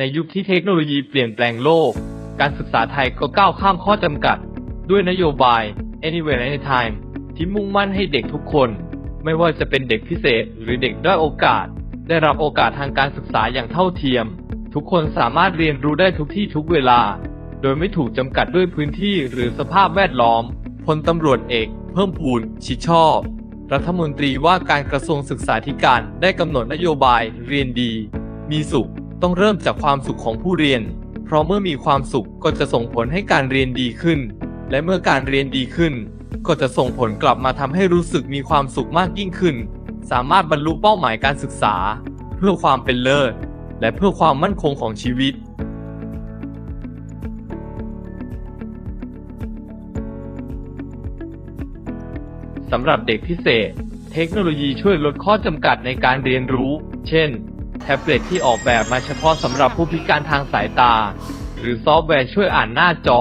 ในยุคที่เทคโนโลยีเปลี่ยนแปลงโลก การศึกษาไทยก็ก้าวข้ามข้อจำกัด ด้วยนโยบาย Anywhere Anytime ที่มุ่งมั่นให้เด็กทุกคน ไม่ว่าจะเป็นเด็กพิเศษหรือเด็กด้อยโอกาส ได้รับโอกาสทางการศึกษาอย่างเท่าเทียม ทุกคนสามารถเรียนรู้ได้ทุกที่ทุกเวลา โดยไม่ถูกจำกัดด้วยพื้นที่หรือสภาพแวดล้อมพลตำรวจเอก เพิ่มพูนชิดชอบ รัฐมนตรีว่าการกระทรวงศึกษาธิการได้กำหนดนโยบายเรียนดี มีสุข ต้องเริ่มจากความสุขของผู้เรียน เพราะเมื่อมีความสุขก็จะส่งผลให้การเรียนดีขึ้น และเมื่อการเรียนดีขึ้น ก็จะส่งผลกลับมาทำให้รู้สึกมีความสุขมากยิ่งขึ้น สามารถบรรลุเป้าหมายการศึกษา เพื่อความเป็นเลิศ และเพื่อความมั่นคงของชีวิตสำหรับเด็กพิเศษ เทคโนโลยีช่วยลดข้อจำกัดในการเรียนรู้ เช่น แท็บเล็ตที่ออกแบบมาเฉพาะสำหรับผู้พิการทางสายตา หรือซอฟต์แวร์ช่วยอ่านหน้าจอ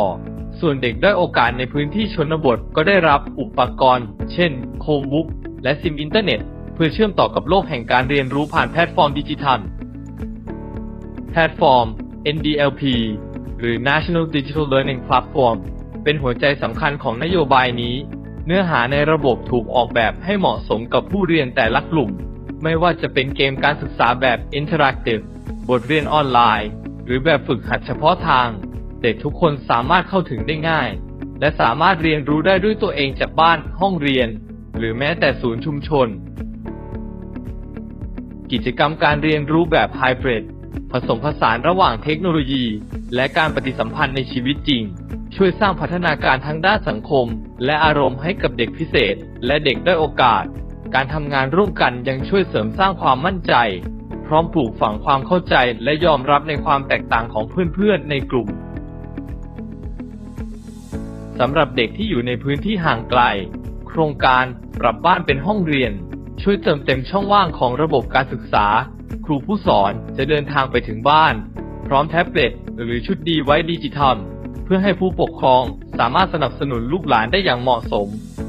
ส่วนเด็กด้อยโอกาสในพื้นที่ชนบทก็ได้รับอุปกรณ์ เช่น โคมบุ๊กและซิมอินเทอร์เน็ต เพื่อเชื่อมต่อกับโลกแห่งการเรียนรู้ผ่านแพลตฟอร์มดิจิทัล แพลตฟอร์ม NDLP หรือ National Digital Learning Platform เป็นหัวใจสำคัญของนโยบายนี้ เนื้อหาในระบบถูกออกแบบให้เหมาะสมกับผู้เรียนแต่ละกลุ่ม ไม่ว่าจะเป็นเกมการศึกษาแบบ Interactive บทเรียนออนไลน์ หรือแบบฝึกหัดเฉพาะทาง เด็กทุกคนสามารถเข้าถึงได้ง่าย และสามารถเรียนรู้ได้ด้วยตัวเองจากบ้านห้องเรียน หรือแม้แต่ศูนย์ชุมชน กิจกรรมการเรียนรู้แบบไฮบริดผสมผสานระหว่างเทคโนโลยี และการปฏิสัมพันธ์ในชีวิตจริง ช่วยสร้างพัฒนาการทางด้านสังคม และอารมณ์ให้กับเด็กพิเศษ และเด็กด้อยโอกาส การทำงานร่วมกันยังช่วยเสริมสร้างความมั่นใจ พร้อมปลูกฝังความเข้าใจและยอมรับในความแตกต่างของเพื่อนๆในกลุ่มสำหรับเด็กที่อยู่ในพื้นที่ห่างไกล โครงการปรับบ้านเป็นห้องเรียน ช่วยเติมเต็มช่องว่างของระบบการศึกษา ครูผู้สอนจะเดินทางไปถึงบ้าน พร้อมแท็บเล็ตหรือชุดดีไว้ดิจิทัล เพื่อให้ผู้ปกครองสามารถสนับสนุนลูกหลานได้อย่างเหมาะสม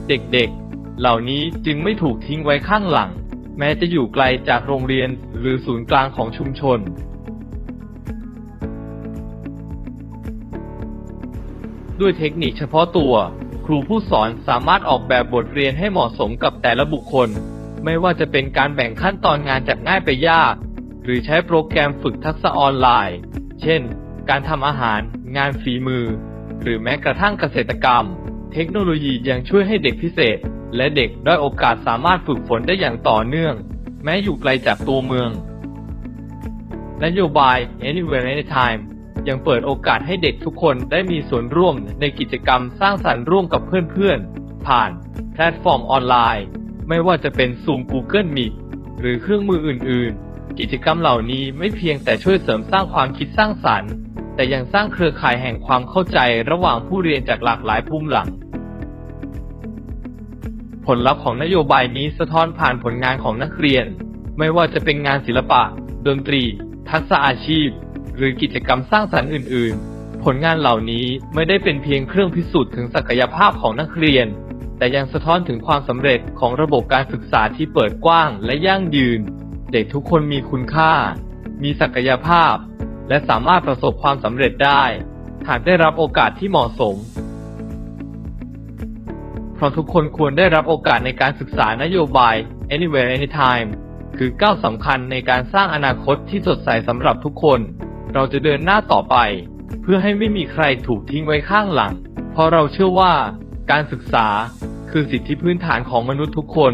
เด็กๆ เหล่านี้จึงไม่ถูกทิ้งไว้ข้างหลัง แม้จะอยู่ไกลจากโรงเรียนหรือศูนย์กลางของชุมชน ด้วยเทคนิคเฉพาะตัว ครูผู้สอนสามารถออกแบบบทเรียนให้เหมาะสมกับแต่ละบุคคล ไม่ว่าจะเป็นการแบ่งขั้นตอนงานจากง่ายไปยาก หรือใช้โปรแกรมฝึกทักษะออนไลน์ เช่น การทำอาหาร งานฝีมือ หรือแม้กระทั่งเกษตรกรรม เทคโนโลยียังช่วยให้เด็กพิเศษ และเด็กด้อยโอกาสสามารถฝึกฝนได้อย่างต่อเนื่อง แม้อยู่ไกลจากตัวเมือง นโยบาย Anywhere Anytime ยังเปิดโอกาสให้เด็กทุกคนได้มีส่วนร่วมในกิจกรรมสร้างสรรค์ร่วมกับเพื่อนๆ ผ่านแพลตฟอร์มออนไลน์ ไม่ว่าจะเป็น Zoom Google Meet หรือเครื่องมืออื่นๆ กิจกรรมเหล่านี้ไม่เพียงแต่ช่วยเสริมสร้างความคิดสร้างสรรค์ แต่ยังสร้างเครือข่ายแห่งความเข้าใจระหว่างผู้เรียนจากหลากหลายภูมิหลัง ผลลัพธ์ของนโยบายนี้สะท้อนผ่านผลงานของนักเรียน ไม่ว่าจะเป็นงานศิลปะ ดนตรี ทักษะอาชีพ หรือกิจกรรมสร้างสรรค์อื่น ๆ ผลงานเหล่านี้ไม่ได้เป็นเพียงเครื่องพิสูจน์ถึงศักยภาพของนักเรียน แต่ยังสะท้อนถึงความสำเร็จของระบบการศึกษาที่เปิดกว้างและยั่งยืน เด็กทุกคนมีคุณค่า มีศักยภาพ และสามารถประสบความสำเร็จได้ หากได้รับโอกาสที่เหมาะสม เพราะทุกคนควรได้รับโอกาสในการศึกษานโยบาย Anywhere Anytime คือก้าวสำคัญในการสร้างอนาคตที่สดใสสำหรับทุกคน เราจะเดินหน้าต่อไป เพื่อให้ไม่มีใครถูกทิ้งไว้ข้างหลัง เพราะเราเชื่อว่า การศึกษา คือสิทธิพื้นฐานของมนุษย์ทุกคน